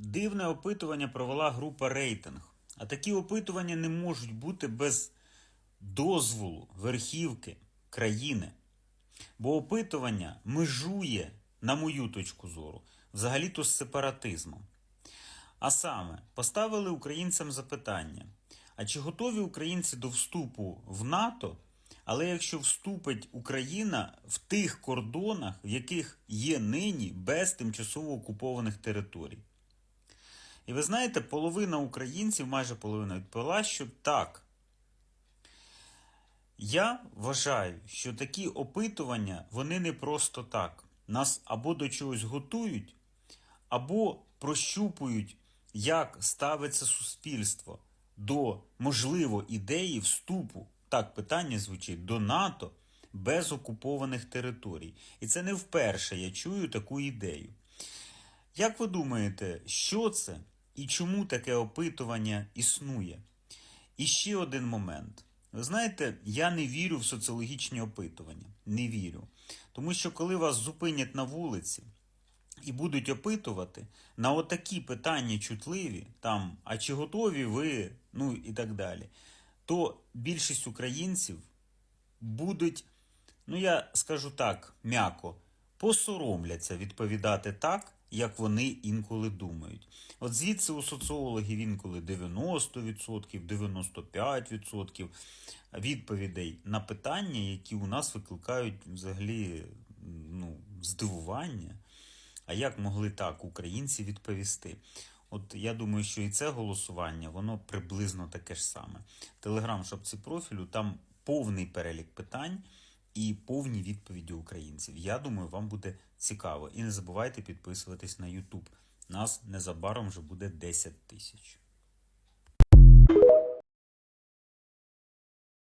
Дивне опитування провела група рейтинг. А такі опитування не можуть бути без дозволу верхівки країни. Бо опитування межує, на мою точку зору, взагалі-то з сепаратизмом. А саме, поставили українцям запитання: а чи готові українці до вступу в НАТО? Але якщо вступить Україна в тих кордонах, в яких є нині без тимчасово окупованих територій? І ви знаєте, половина українців, майже половина відповіла, що так. Я вважаю, що такі опитування вони не просто так. Нас або до чогось готують, або прощупують, як ставиться суспільство до, можливо, ідеї вступу. Так питання звучить до НАТО без окупованих територій. І це не вперше я чую таку ідею. Як ви думаєте, що це і чому таке опитування існує? І ще один момент. Ви знаєте, я не вірю в соціологічні опитування. Не вірю. Тому що коли вас зупинять на вулиці і будуть опитувати на отакі питання чутливі, там, а чи готові ви, ну і так далі, то більшість українців будуть, ну я скажу так, м'яко, посоромляться відповідати так, як вони інколи думають. От звідси у соціологів інколи 90%, 95% відповідей на питання, які у нас викликають взагалі ну, здивування. А як могли так українці відповісти? От я думаю, що і це голосування, воно приблизно таке ж саме. Телеграм-шапці профілю там повний перелік питань і повні відповіді українців. Я думаю, вам буде цікаво. І не забувайте підписуватись на YouTube. Нас незабаром вже буде 10 тисяч.